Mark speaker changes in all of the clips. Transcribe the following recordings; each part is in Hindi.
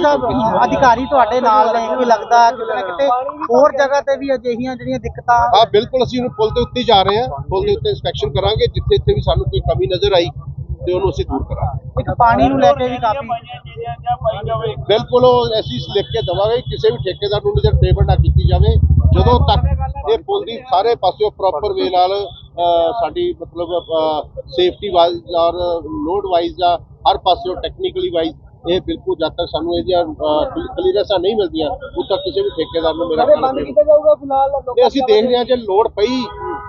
Speaker 1: ਐਮਐਲਏ ਸਾਹਿਬ ਅਧਿਕਾਰੀ ਤੁਹਾਡੇ ਨਾਲ ਨੇ ਕਿ ਲੱਗਦਾ ਕਿਤੇ ਨਾ ਕਿਤੇ ਹੋਰ ਜਗ੍ਹਾ ਤੇ ਵੀ ਅਜਿਹੀਆਂ ਜਿਹੜੀਆਂ ਦਿੱਕਤਾਂ
Speaker 2: ਹਾਂ ਬਿਲਕੁਲ ਅਸੀਂ ਉਹਨੂੰ ਪੁਲ ਦੇ ਉੱਤੇ ਜਾ ਰਹੇ ਹਾਂ। ਪੁਲ ਦੇ ਉੱਤੇ ਇਨਸਪੈਕਸ਼ਨ ਕਰਾਂਗੇ ਜਿੱਥੇ ਜਿੱਥੇ ਵੀ ਸਾਨੂੰ ਕੋਈ ਕਮੀ ਨਜ਼ਰ ਆਈ ਤੇ ਉਹਨੂੰ ਅਸੀਂ ਦੂਰ ਕਰਾਂਗੇ।
Speaker 1: ਇੱਕ ਪਾਣੀ ਨੂੰ ਲੈ ਕੇ ਵੀ ਕਾਫੀ
Speaker 2: ਬਿਲਕੁਲ ਉਹ ਅਸੀਂ ਲਿਖ ਕੇ ਦਵਾਂਗੇ ਕਿਸੇ ਵੀ ਠੇਕੇਦਾਰ ਨੂੰ ਨਜ਼ਰ ਫੇਵਰ ਨਾ ਕੀਤੀ ਜਾਵੇ। ਜਦੋਂ ਤੱਕ ਇਹ ਪੁਲ ਦੀ ਸਾਰੇ ਪਾਸਿਓਂ ਪ੍ਰੋਪਰ ਵੇ ਨਾਲ ਅਹ, ਸਾਡੀ ਮਤਲਬ ਸੇਫਟੀ ਵਾਈਜ਼ ਔਰ ਲੋਡ ਵਾਈਜ਼ ਜਾਂ ਹਰ ਪਾਸਿਓਂ ਟੈਕਨੀਕਲੀ ਵਾਈਜ਼ ਇਹ ਬਿਲਕੁਲ ਜਦ ਤੱਕ ਸਾਨੂੰ ਇਹਦੀਆਂ ਕਲੀਅਰੈਂਸਾਂ ਨਹੀਂ ਮਿਲਦੀਆਂ ਉਦ ਤੱਕ ਕਿਸੇ ਵੀ ਠੇਕੇਦਾਰ ਨੂੰ ਮੇਰਾ ਖਿਆਲ ਨਹੀਂ
Speaker 1: ਜਾਊਗਾ ਫਿਲਹਾਲ
Speaker 2: ਅਸੀਂ ਦੇਖ ਰਹੇ ਹਾਂ ਜੇ ਲੋਡ ਪਈ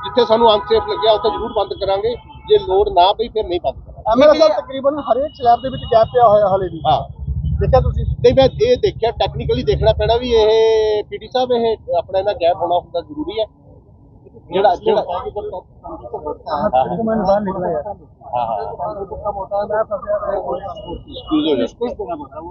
Speaker 2: ਜਿੱਥੇ ਸਾਨੂੰ ਅਨਸੇਫ ਲੱਗਿਆ ਉੱਥੇ ਜ਼ਰੂਰ ਬੰਦ ਕਰਾਂਗੇ। ਜੇ ਲੋਡ ਨਾ ਪਈ ਫਿਰ ਨਹੀਂ ਬੰਦ ਕਰਾਂਗੇ।
Speaker 1: ਐਮਐਲਏ ਸਾਹਿਬ ਤਕਰੀਬਨ ਹਰੇਕ ਸਲੈਬ ਦੇ ਵਿੱਚ ਗੈਪ ਪਿਆ ਹੋਇਆ ਹਲੇ ਵੀ।
Speaker 2: ਹਾਂ।
Speaker 1: ਦੇਖਿਆ ਤੁਸੀਂ?
Speaker 2: ਨਹੀਂ ਮੈਂ ਇਹ ਦੇਖਿਆ ਟੈਕਨੀਕਲੀ ਦੇਖਣਾ ਪੈਣਾ ਵੀ ਇਹ ਪੀਟੀ ਸਾਹਿਬ ਇਹ ਆਪਣਾ ਇਹਨਾਂ ਗੈਪ ਹੋਣਾ ਹੁੰਦਾ ਜ਼ਰੂਰੀ ਹੈ। ਜਿਹੜਾ ਜਿਹੜਾ
Speaker 1: ਮੈਨੂੰ ਬਾਹਰ ਨਿਕਲਿਆ ਯਾਰ।
Speaker 2: ਹਾਂ ਹਾਂ। ਐਕਸਕਿਊਜ਼ ਹੋ ਜਾ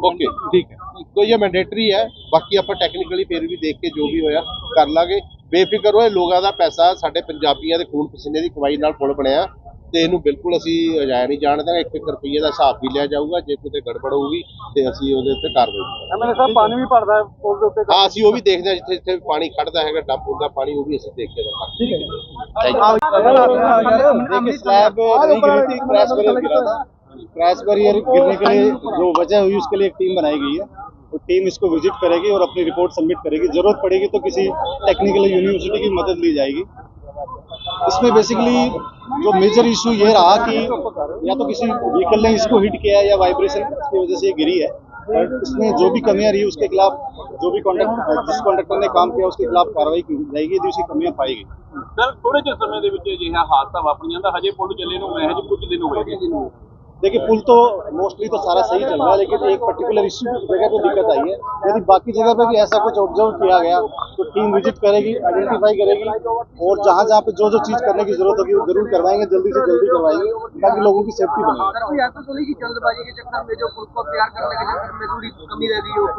Speaker 2: ਓਕੇ ਠੀਕ ਹੈ। ਕੋਈ ਇਹ ਮੈਂਡੇਟਰੀ ਹੈ ਬਾਕੀ ਆਪਾਂ ਟੈਕਨੀਕਲੀ ਫਿਰ ਵੀ ਦੇਖ ਕੇ ਜੋ ਵੀ ਹੋਇਆ ਕਰ ਲਾਂਗੇ। ਬੇਫਿਕਰ ਹੋਏ ਲੋਕਾਂ ਦਾ ਪੈਸਾ ਸਾਡੇ ਪੰਜਾਬੀਆਂ ਦੇ ਖੂਨ ਪਸੀਨੇ ਦੀ ਕਮਾਈ ਨਾਲ ਪੁਲ ਬਣਿਆ। ਤੇ ਇਹਨੂੰ ਬਿਲਕੁਲ ਅਸੀਂ ਅਜਾਇਆ ਨਹੀਂ ਜਾਣ ਦਾਂਗੇ ਇੱਕ ਇੱਕ ਰੁਪਈਏ ਦਾ ਹਿਸਾਬ ਵੀ ਲਿਆ ਜਾਊਗਾ ਜੇ ਕਿਤੇ ਗੜਬੜ ਹੋਊਗੀ ਤੇ ਅਸੀਂ ਉਹਦੇ ਉੱਤੇ ਕਾਰਵਾਈ ਕਰਾਂਗੇ
Speaker 1: ਐਮਐਲਏ ਸਾਹਿਬ ਪਾਣੀ ਵੀ ਭਰਦਾ ਪੁਲ ਦੇ ਉੱਤੇ
Speaker 2: ਹਾਂ ਅਸੀਂ ਉਹ ਵੀ ਦੇਖਦੇ ਹਾਂ ਜਿੱਥੇ ਜਿੱਥੇ ਪਾਣੀ ਖੜਦਾ ਹੈਗਾ ਡੰਪ ਹੁੰਦਾ ਪਾਣੀ ਉਹ ਵੀ ਅਸੀਂ ਦੇਖ ਕੇ ਦਿਖਾਂਗੇ
Speaker 1: ठीक है
Speaker 3: देखिए स्लैब नहीं गिरी थी क्रैश बैरियर गिरा था क्रैश बैरियर गिरने के लिए जो वजह हुई उसके लिए एक टीम बनाई गई है वो टीम इसको विजिट करेगी और अपनी रिपोर्ट सबमिट करेगी जरूरत पड़ेगी तो किसी टेक्निकल यूनिवर्सिटी की मदद ली जाएगी इसमें बेसिकली जो मेजर इशू ये रहा कि या तो किसी व्हीकल ने इसको हिट किया या वाइब्रेशन की वजह से ये गिरी है और इसमें जो भी कमियां रही उसके खिलाफ जो भी कॉन्ट्रैक्ट जिस कॉन्ट्रैक्टर ने काम किया उसके खिलाफ कार्रवाई की जाएगी यदि उसकी कमियां पाई गई
Speaker 4: ਸਰ ਥੋੜੇ ਜਿਹੇ ਸਮੇਂ ਦੇ ਵਿੱਚ ਅਜਿਹਾ ਹਾਦਸਾ ਵਾਪਰ ਜਾਂਦਾ ਹਜੇ ਪੁੱਲ ਚੱਲੇ ਨੂੰ ਮਹਿਜ ਕੁਝ ਦਿਨ ਹੋਏ ਨੇ
Speaker 3: देखिए पुल तो मोस्टली तो सारा सही चल रहा है लेकिन एक पर्टिकुलर इश्यू जगह पे दिक्कत आई है। यदि बाकी जगह पे भी ऐसा कुछ ऑब्ज़र्व किया गया तो टीम विज़िट करेगी आइडेंटिफाई करेगी और जहाँ जहाँ पे जो जो चीज़ करने की ज़रूरत होगी वो ज़रूर करवाएँगे जल्दी से जल्दी करवाएँगे ताकि लोगों की सेफ्टी बने।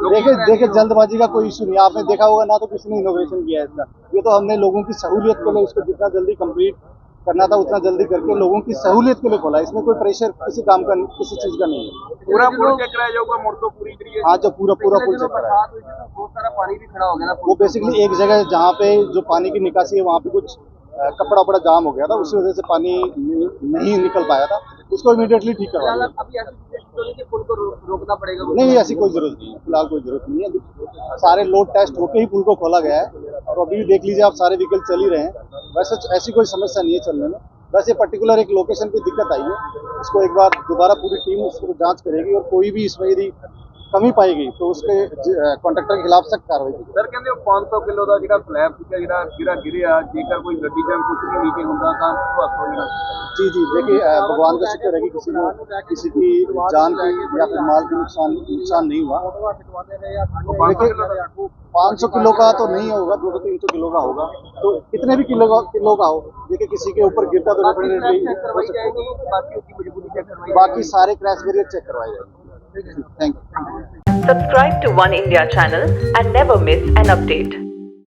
Speaker 1: तो
Speaker 3: देखिए देखिए जल्दबाजी का कोई इशू नहीं आपने देखा होगा ना तो किसी ने इनोवेशन किया है इसका ये तो हमने लोगों की सहूलियत के लिए इसको जितना जल्दी कंप्लीट करना था उतना जल्दी करके लोगों की सहूलियत के लिए खोला इसमें कोई प्रेशर किसी काम का किसी चीज़ का नहीं है।
Speaker 4: पूरा पूरा
Speaker 3: हाँ? जो पूरा पूरा पुल चेक
Speaker 1: कराया पानी भी खड़ा हो गया
Speaker 3: वो बेसिकली एक जगह जहाँ पे जो पानी की निकासी है वहाँ पे कुछ कपड़ा वपड़ा जाम हो गया था उसी वजह से पानी नहीं निकल पाया था। उसको इमीडिएटली ठीक करवा
Speaker 1: नहीं
Speaker 3: ऐसी कोई ज़रूरत नहीं है। फ़िलहाल कोई ज़रूरत नहीं है। सारे लोड टेस्ट होके ही पुल को खोला गया है। और अभी देख लीजिए आप सारे व्हीकल चल ही रहे हैं। वैसे ऐसी कोई समस्या नहीं है चलने में बस ये पर्टिकुलर एक लोकेशन पे दिक्कत आई है उसको एक बार दोबारा पूरी टीम उसको जांच करेगी और कोई भी इसमें यदि कमी पाई गई तो उसके कॉन्ट्रैक्टर के खिलाफ सख्त कार्रवाई की
Speaker 4: ਸਰ ਕਹਿੰਦੇ ਉਹ 500 ਕਿਲੋ ਦਾ ਜਿਹੜਾ ਸਲੈਬ ਸੀਗਾ ਜਿਹੜਾ ਜਿਹੜਾ ਗਿਰਿਆ ਜੇਕਰ ਕੋਈ ਗੱਡੀ ਜਾਂ ਕੁਝ ਵੀ ਨੀਚੇ ਹੁੰਦਾ ਤਾਂ ਬਸ ਹੋ ਜਾਣਾ
Speaker 3: जी जी देखिए भगवान का शुक्र है कि किसी को किसी की जान की या फिर माल की नुकसान नुकसान नहीं हुआ। देखिए पाँच सौ किलो का तो नहीं होगा दो सौ तीन सौ किलो का होगा। तो कितने भी किलो का किलो का हो देखिए किसी के ऊपर गिरता तो डेफिनेटली
Speaker 1: बाकी की मजबूरी चेक करवाई
Speaker 3: बाकी सारे क्रैश बैरियर चेक करवाए जाएँगे। Thank you
Speaker 5: Subscribe to One India channel and never miss an update.